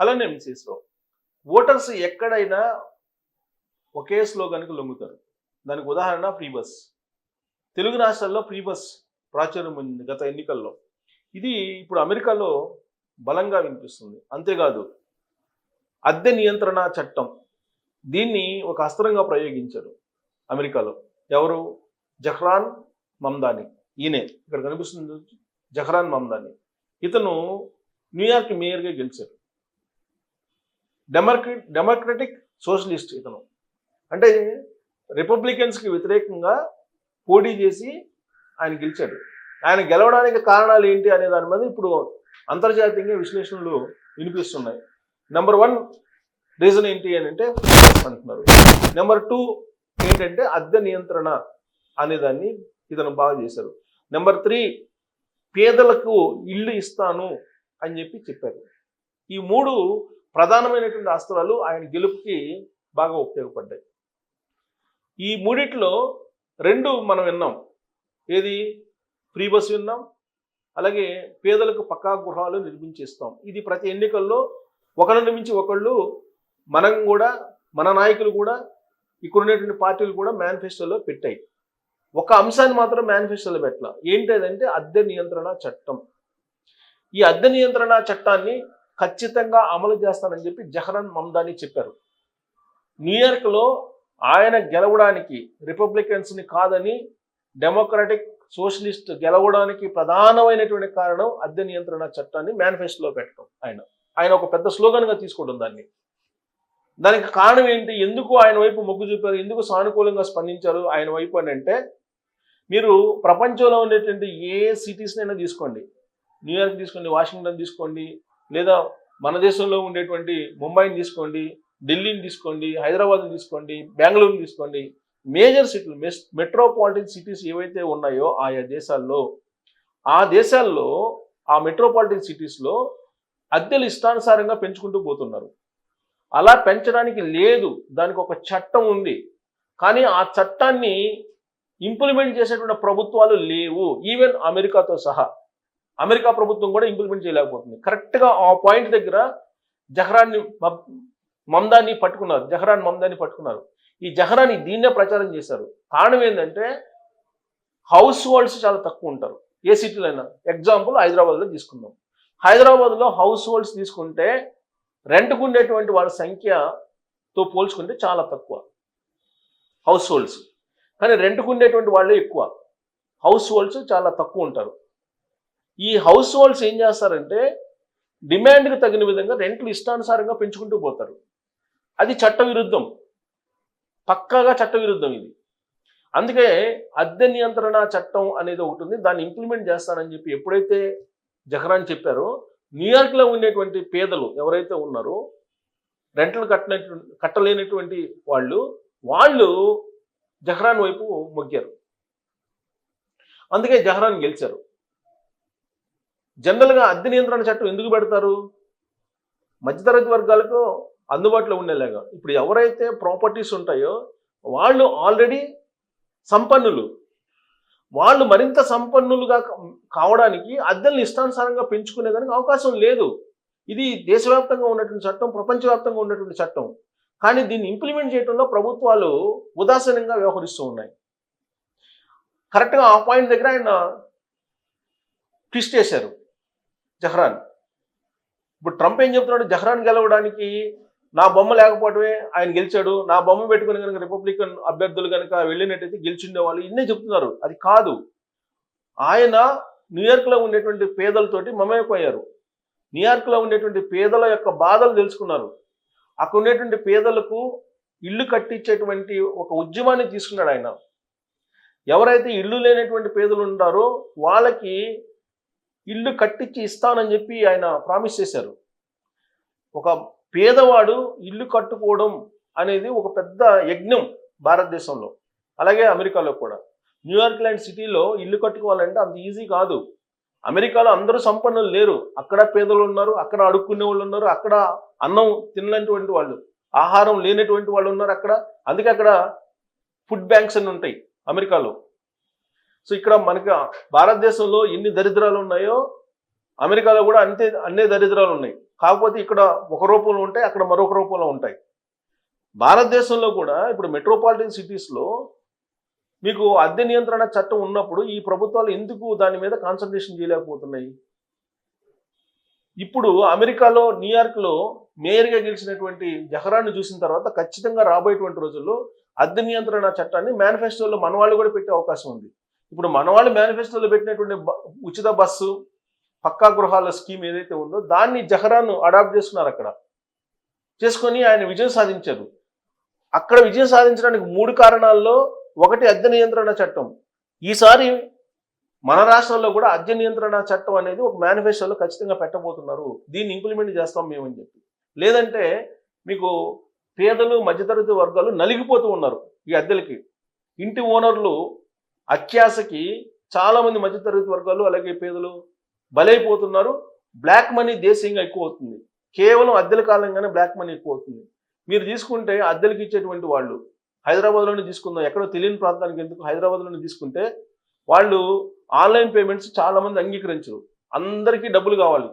అలానే మిసెస్లో ఓటర్స్ ఎక్కడైనా ఒకే స్లోగానికి లొంగుతారు. దానికి ఉదాహరణ ఫ్రీ బస్. తెలుగు రాష్ట్రాల్లో ఫ్రీ బస్ ప్రాచుర్యం ఉంది గత ఎన్నికల్లో. ఇది ఇప్పుడు అమెరికాలో బలంగా వినిపిస్తుంది. అంతేకాదు అద్దె నియంత్రణ చట్టం దీన్ని ఒక అస్త్రంగా ప్రయోగించారు అమెరికాలో. ఎవరు? జహ్రాన్ మమ్దాని. ఈయనే. ఇక్కడ కనిపిస్తుంది జహ్రాన్ మమ్దాని. ఇతను న్యూయార్క్ మేయర్గా గెలిచారు. డెమోక్ర డెమోక్రటిక్ సోషలిస్ట్ ఇతను. అంటే రిపబ్లికన్స్కి వ్యతిరేకంగా పోటీ చేసి ఆయన గెలిచాడు. ఆయన గెలవడానికి కారణాలు ఏంటి అనే దాని మీద ఇప్పుడు అంతర్జాతీయంగా విశ్లేషణలు వినిపిస్తున్నాయి. నెంబర్ వన్ రీజన్ ఏంటి అని అంటే అంటున్నారు. నెంబర్ టూ ఏంటంటే అద్దె నియంత్రణ అనేదాన్ని ఇతను బాగా చేశారు. నెంబర్ త్రీ పేదలకు ఇల్లు ఇస్తాను అని చెప్పి చెప్పారు. ఈ మూడు ప్రధానమైనటువంటి అస్త్రాలు ఆయన గెలుపుకి బాగా ఉపయోగపడ్డాయి. ఈ మూడిట్లో రెండు మనం విన్నాం. ఏది? ఫ్రీ బస్ విన్నాం. అలాగే పేదలకు పక్కా గృహాలు నిర్మించిస్తాం. ఇది ప్రతి ఎన్నికల్లో ఒకరిని మించి ఒకళ్ళు మనం కూడా మన నాయకులు కూడా ఇక్కడ ఉన్నటువంటి పార్టీలు కూడా మేనిఫెస్టోలో పెట్టాయి. ఒక అంశాన్ని మాత్రం మేనిఫెస్టోలో పెట్టాల. ఏంటంటే అద్దె నియంత్రణ చట్టం. ఈ అద్దె నియంత్రణ చట్టాన్ని ఖచ్చితంగా అమలు చేస్తానని చెప్పి జహరన్ మమ్దాని చెప్పారు. న్యూయార్క్లో ఆయన గెలవడానికి రిపబ్లికన్స్ని కాదని డెమోక్రాటిక్ సోషలిస్ట్ గెలవడానికి ప్రధానమైనటువంటి కారణం అద్దె నియంత్రణ చట్టాన్ని మేనిఫెస్టోలో పెట్టడం ఆయన. ఆయన ఒక పెద్ద స్లోగన్గా తీసుకోవడం దాన్ని. దానికి కారణం ఏంటి? ఎందుకు ఆయన వైపు మొగ్గు చూపారు? ఎందుకు సానుకూలంగా స్పందించారు? ఆయన వైపు అని అంటే మీరు ప్రపంచంలో ఉండేటువంటి ఏ సిటీస్నైనా తీసుకోండి. న్యూయార్క్ తీసుకోండి వాషింగ్టన్ తీసుకోండి లేదా మన దేశంలో ఉండేటువంటి ముంబైని తీసుకోండి ఢిల్లీని తీసుకోండి హైదరాబాద్ని తీసుకోండి బెంగళూరుని తీసుకోండి మేజర్ సిటీలు మెట్రోపాలిటన్ సిటీస్ ఏవైతే ఉన్నాయో ఆయా దేశాల్లో ఆ దేశాల్లో ఆ మెట్రోపాలిటన్ సిటీస్లో అద్దెలు ఇష్టానుసారంగా పెంచుకుంటూ పోతున్నారు. అలా పెంచడానికి లేదు దానికి ఒక చట్టం ఉంది. కానీ ఆ చట్టాన్ని ఇంప్లిమెంట్ చేసేటువంటి ప్రభుత్వాలు లేవు. ఈవెన్ అమెరికాతో సహా. అమెరికా ప్రభుత్వం కూడా ఇంప్లిమెంట్ చేయలేకపోతుంది. కరెక్ట్గా ఆ పాయింట్ దగ్గర జహరాన్ని మమ్దాన్ని పట్టుకున్నారు. జహరాన్ మమ్దాన్ని పట్టుకున్నారు. ఈ జహరాని దీన్నే ప్రచారం చేశారు. కారణం ఏంటంటే హౌస్ హోల్డ్స్ చాలా తక్కువ ఉంటారు. ఏ సిటీలో అయినా ఎగ్జాంపుల్ హైదరాబాద్లో తీసుకుందాం. హైదరాబాద్లో హౌస్ హోల్డ్స్ తీసుకుంటే రెంట్కు ఉండేటువంటి వాళ్ళ సంఖ్యతో పోల్చుకుంటే చాలా తక్కువ. హౌస్ హోల్డ్స్ కానీ రెంట్కు ఉండేటువంటి వాళ్ళే ఎక్కువ. హౌస్ హోల్డ్స్ చాలా తక్కువ ఉంటారు. ఈ హౌస్ హోల్డ్స్ ఏం చేస్తారంటే డిమాండ్కి తగిన విధంగా రెంట్లు ఇష్టానుసారంగా పెంచుకుంటూ పోతారు. అది చట్టవిరుద్ధం. పక్కాగా చట్టవిరుద్ధం ఇది. అందుకే అద్దె నియంత్రణ చట్టం అనేది ఒకటి ఉంది. దాన్ని ఇంప్లిమెంట్ చేస్తానని చెప్పి ఎప్పుడైతే జహరాన్ చెప్పారో న్యూయార్క్లో ఉండేటువంటి పేదలు ఎవరైతే ఉన్నారో రెంట్లు కట్టినటువంటి కట్టలేనటువంటి వాళ్ళు వాళ్ళు జహరాన్ వైపు మొగ్గారు. అందుకే జహరాన్ గెలిచారు. జనరల్గా అద్దె నియంత్రణ చట్టం ఎందుకు పెడతారు? మధ్యతరగతి వర్గాలకు అందుబాటులో ఉండేలాగా. ఇప్పుడు ఎవరైతే ప్రాపర్టీస్ ఉంటాయో వాళ్ళు ఆల్రెడీ సంపన్నులు. వాళ్ళు మరింత సంపన్నులుగా కావడానికి అద్దెలను ఇష్టానుసారంగా పెంచుకునేదానికి అవకాశం లేదు. ఇది దేశవ్యాప్తంగా ఉన్నటువంటి చట్టం ప్రపంచవ్యాప్తంగా ఉన్నటువంటి చట్టం. కానీ దీన్ని ఇంప్లిమెంట్ చేయడంలో ప్రభుత్వాలు ఉదాసీనంగా వ్యవహరిస్తూ ఉన్నాయి. కరెక్ట్గా ఆ పాయింట్ దగ్గర ఆయన ట్విస్ట్ చేశారు. జహ్రాన్. ఇప్పుడు ట్రంప్ ఏం చెప్తున్నాడు? జహ్రాన్ గెలవడానికి నా బొమ్మ లేకపోవడమే ఆయన గెలిచాడు. నా బొమ్మ పెట్టుకుని కనుక రిపబ్లికన్ అభ్యర్థులు కనుక వెళ్ళినట్టయితే గెలిచిండేవాళ్ళు ఇన్నే చెప్తున్నారు. అది కాదు. ఆయన న్యూయార్క్లో ఉండేటువంటి పేదలతోటి మమైపోయారు న్యూయార్క్లో ఉండేటువంటి పేదల యొక్క బాధలు తెలుసుకున్నారు. అక్కడ ఉండేటువంటి పేదలకు ఇల్లు కట్టించేటువంటి ఒక ఉద్యమాన్ని తీసుకున్నాడు ఆయన. ఎవరైతే ఇల్లు లేనటువంటి పేదలు ఉంటారో వాళ్ళకి ఇల్లు కట్టించి ఇస్తానని చెప్పి ఆయన ప్రామిస్ చేశారు. ఒక పేదవాడు ఇల్లు కట్టుకోవడం అనేది ఒక పెద్ద యజ్ఞం భారతదేశంలో అలాగే అమెరికాలో కూడా. న్యూయార్క్ లాంటి సిటీలో ఇల్లు కట్టుకోవాలంటే అంత ఈజీ కాదు. అమెరికాలో అందరూ సంపన్నులు లేరు. అక్కడ పేదలు ఉన్నారు అక్కడ అడుక్కునే వాళ్ళు ఉన్నారు అక్కడ అన్నం తినలేనటువంటి వాళ్ళు ఆహారం లేనటువంటి వాళ్ళు ఉన్నారు అక్కడ. అందుకే అక్కడ ఫుడ్ బ్యాంక్స్ అని ఉంటాయి అమెరికాలో. సో ఇక్కడ మనకి భారతదేశంలో ఎన్ని దరిద్రాలు ఉన్నాయో అమెరికాలో కూడా అంతే అన్నే దరిద్రాలు ఉన్నాయి. కాకపోతే ఇక్కడ ఒక రూపంలో ఉంటాయి అక్కడ మరొక రూపంలో ఉంటాయి. భారతదేశంలో కూడా ఇప్పుడు మెట్రోపాలిటన్ సిటీస్లో మీకు అద్దె నియంత్రణ చట్టం ఉన్నప్పుడు ఈ ప్రభుత్వాలు ఎందుకు దాని మీద కాన్సన్ట్రేషన్ చేయలేకపోతున్నాయి? ఇప్పుడు అమెరికాలో న్యూయార్క్లో మేయర్గా గెలిచినటువంటి జహరాన్ని చూసిన తర్వాత ఖచ్చితంగా రాబోయేటువంటి రోజుల్లో అద్దె నియంత్రణ చట్టాన్ని మేనిఫెస్టోలో మన వాళ్ళు కూడా పెట్టే అవకాశం ఉంది. ఇప్పుడు మన వాళ్ళు మేనిఫెస్టోలో పెట్టినటువంటి బ- ఉచిత బస్సు పక్కా గృహాల స్కీమ్ ఏదైతే ఉందో దాన్ని జహరాను అడాప్ట్ చేసుకున్నారు అక్కడ. చేసుకొని ఆయన విజయం సాధించారు. అక్కడ విజయం సాధించడానికి మూడు కారణాల్లో ఒకటి అద్దె నియంత్రణ చట్టం. ఈసారి మన రాష్ట్రంలో కూడా అద్దె నియంత్రణ చట్టం అనేది ఒక మేనిఫెస్టోలో ఖచ్చితంగా పెట్టబోతున్నారు. దీన్ని ఇంప్లిమెంట్ చేస్తాం మేమని చెప్పి. లేదంటే మీకు పేదలు మధ్యతరగతి వర్గాలు నలిగిపోతూ ఉన్నారు ఈ అద్దెలకి. ఇంటి ఓనర్లు అత్యాశకి చాలా మంది మధ్యతరగతి వర్గాలు అలాగే పేదలు బలైపోతున్నారు. బ్లాక్ మనీ దేశీయంగా ఎక్కువ అవుతుంది కేవలం అద్దెల కాలంగానే బ్లాక్ మనీ ఎక్కువ అవుతుంది మీరు తీసుకుంటే అద్దెలకి ఇచ్చేటువంటి వాళ్ళు హైదరాబాద్లోనే తీసుకుందాం ఎక్కడో తెలియని ప్రాంతానికి ఎందుకు హైదరాబాద్లోనే తీసుకుంటే వాళ్ళు ఆన్లైన్ పేమెంట్స్ చాలా మంది అంగీకరించరు. అందరికీ డబ్బులు కావాలి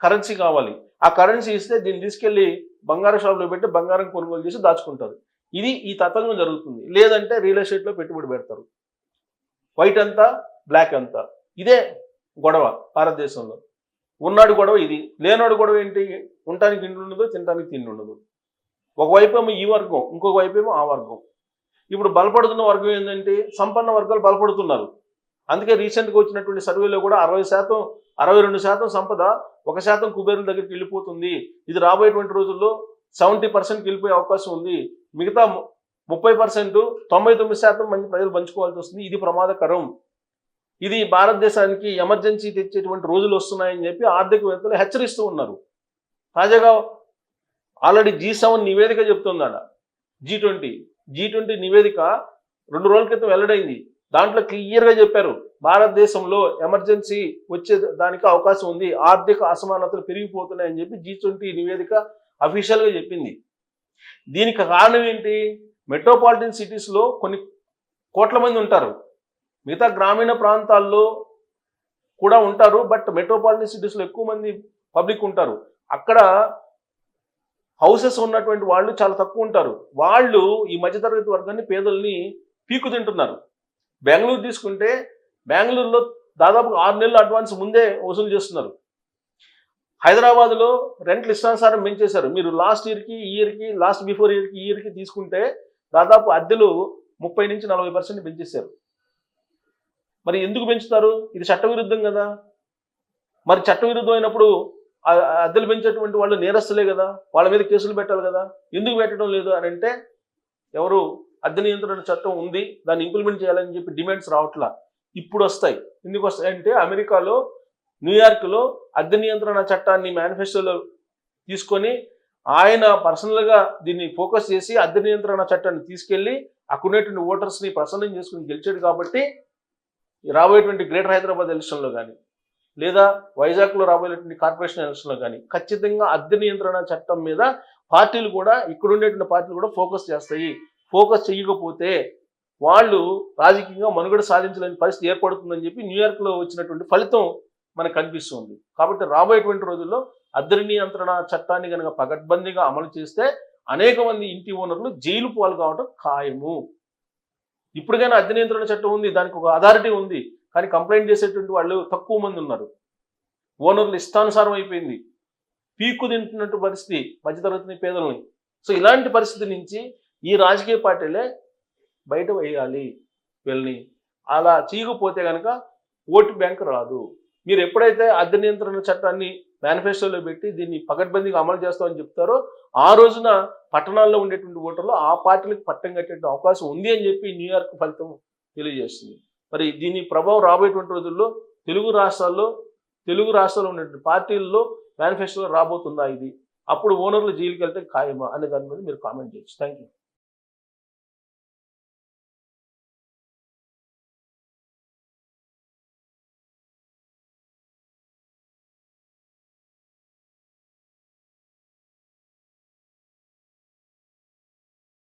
కరెన్సీ కావాలి. ఆ కరెన్సీ ఇస్తే దీన్ని తీసుకెళ్ళి బంగారం షాప్లో పెట్టి బంగారం కొనుగోలు చేసి దాచుకుంటారు. ఇది ఈ తతంగం జరుగుతుంది. లేదంటే రియల్ ఎస్టేట్లో పెట్టుబడి పెడతారు. వైట్ అంతా బ్లాక్ అంతా. ఇదే గొడవ భారతదేశంలో. ఉన్నాడు గొడవ ఇది. లేనాడు గొడవ ఏంటి? ఉండటానికి ఇంటి ఉండదు తినడానికి తిండి ఉండదు. ఒకవైపు ఏమో ఈ వర్గం ఇంకొక వైపు ఏమో ఆ వర్గం. ఇప్పుడు బలపడుతున్న వర్గం ఏంటంటే సంపన్న వర్గాలు బలపడుతున్నారు. అందుకే రీసెంట్గా వచ్చినటువంటి సర్వేలో కూడా అరవై శాతం అరవై రెండు శాతం సంపద ఒక శాతం కుబేరుల దగ్గరికి వెళ్ళిపోతుంది. ఇది రాబోయేటువంటి రోజుల్లో సెవెంటీ పర్సెంట్కి వెళ్ళిపోయే అవకాశం ఉంది. మిగతా ముప్పై పర్సెంట్ తొంభై తొమ్మిది శాతం మంది ప్రజలు పంచుకోవాల్సి వస్తుంది. ఇది ప్రమాదకరం. ఇది భారతదేశానికి ఎమర్జెన్సీ తెచ్చేటువంటి రోజులు వస్తున్నాయని చెప్పి ఆర్థికవేత్తలు హెచ్చరిస్తూ ఉన్నారు. తాజాగా ఆల్రెడీ జీ సెవెన్ నివేదిక చెప్తుందట. G twenty. జీ ట్వంటీ నివేదిక రెండు రోజుల క్రితం వెల్లడైంది. దాంట్లో క్లియర్గా చెప్పారు. భారతదేశంలో ఎమర్జెన్సీ వచ్చే దానికి అవకాశం ఉంది. ఆర్థిక అసమానతలు పెరిగిపోతున్నాయని చెప్పి జీ ట్వంటీ నివేదిక అఫీషియల్గా చెప్పింది. దీనికి కారణం ఏంటి? మెట్రోపాలిటన్ సిటీస్లో కొన్ని కోట్ల మంది ఉంటారు. మిగతా గ్రామీణ ప్రాంతాల్లో కూడా ఉంటారు బట్ మెట్రోపాలిటన్ సిటీస్లో ఎక్కువ మంది పబ్లిక్ ఉంటారు. అక్కడ హౌసెస్ ఉన్నటువంటి వాళ్ళు చాలా తక్కువ ఉంటారు. వాళ్ళు ఈ మధ్యతరగతి వర్గాన్ని పేదల్ని పీకు తింటున్నారు. బెంగళూరు తీసుకుంటే బెంగళూరులో దాదాపు ఆరు నెలలు అడ్వాన్స్ ముందే వసూలు చేస్తున్నారు. హైదరాబాద్లో రెంట్లు ఇష్టానుసారం పెంచేశారు. మీరు లాస్ట్ ఇయర్కి ఈ ఇయర్కి లాస్ట్ బిఫోర్ ఇయర్కి ఈ ఇయర్కి తీసుకుంటే దాదాపు అద్దెలు ముప్పై నుంచి నలభై పర్సెంట్ పెంచేశారు. మరి ఎందుకు పెంచుతారు? ఇది చట్టవిరుద్ధం కదా. మరి చట్టవిరుద్ధం అయినప్పుడు ఆ అద్దెలు పెంచేటువంటి వాళ్ళు నేరస్తులే కదా. వాళ్ళ మీద కేసులు పెట్టాలి కదా. ఎందుకు పెట్టడం లేదు అని అంటే ఎవరు అద్దె నియంత్రణ చట్టం ఉంది దాన్ని ఇంప్లిమెంట్ చేయాలని చెప్పి డిమాండ్స్ రావట్లా. ఇప్పుడు వస్తాయి. ఎందుకు వస్తాయంటే అమెరికాలో న్యూయార్క్లో అద్దె నియంత్రణ చట్టాన్ని మేనిఫెస్టోలో తీసుకొని ఆయన పర్సనల్గా దీన్ని ఫోకస్ చేసి అద్దె నియంత్రణ చట్టాన్ని తీసుకెళ్ళి అక్కడున్నటువంటి ఓటర్స్ని ప్రసన్నం చేసుకుని గెలిచాడు కాబట్టి ఈ రాబోయేటువంటి గ్రేటర్ హైదరాబాద్ ఎలక్షన్లో కానీ లేదా వైజాగ్లో రాబోయేటువంటి కార్పొరేషన్ ఎలక్షన్లో కానీ ఖచ్చితంగా అద్దె నియంత్రణ చట్టం మీద పార్టీలు కూడా ఇక్కడ ఉండేటువంటి పార్టీలు కూడా ఫోకస్ చేస్తాయి. ఫోకస్ చేయకపోతే వాళ్ళు రాజకీయంగా మనుగడ సాధించలేని పరిస్థితి ఏర్పడుతుందని చెప్పి న్యూయార్క్లో వచ్చినటువంటి ఫలితం మనకు కనిపిస్తుంది. కాబట్టి రాబోయేటువంటి రోజుల్లో అద్దరి నియంత్రణ చట్టాన్ని కనుక పగడ్బందీగా అమలు చేస్తే అనేక మంది ఇంటి ఓనర్లు జైలు పాలు కావడం ఖాయము. ఇప్పటికైనా అద్దె నియంత్రణ చట్టం ఉంది దానికి ఒక అథారిటీ ఉంది. కానీ కంప్లైంట్ చేసేటువంటి వాళ్ళు తక్కువ మంది ఉన్నారు. ఓనర్లు ఇష్టానుసారం అయిపోయింది. పీక్కు తింటున్నట్టు పరిస్థితి మధ్యతరగతిని పేదలని. సో ఇలాంటి పరిస్థితి నుంచి ఈ రాజకీయ పార్టీలే బయట వేయాలి వీళ్ళని. అలా చేయకపోతే కనుక ఓటు బ్యాంక్ రాదు. మీరు ఎప్పుడైతే అద్దె నియంత్రణ చట్టాన్ని మేనిఫెస్టోలో పెట్టి దీన్ని పకడ్బందీగా అమలు చేస్తామని చెప్తారో ఆ రోజున పట్టణాల్లో ఉండేటువంటి ఓటర్లు ఆ పార్టీలకు పట్టం కట్టే అవకాశం ఉంది అని చెప్పి న్యూయార్క్ ఫలితం తెలియజేస్తుంది. మరి దీని ప్రభావం రాబోయేటువంటి రోజుల్లో తెలుగు రాష్ట్రాల్లో తెలుగు రాష్ట్రాల్లో ఉన్నటువంటి పార్టీల్లో మేనిఫెస్టోలో రాబోతుందా ఇది? అప్పుడు ఓనర్లు జైలుకి వెళ్తే ఖాయమా? అనే దాని మీద మీరు కామెంట్ చేయొచ్చు. Thank you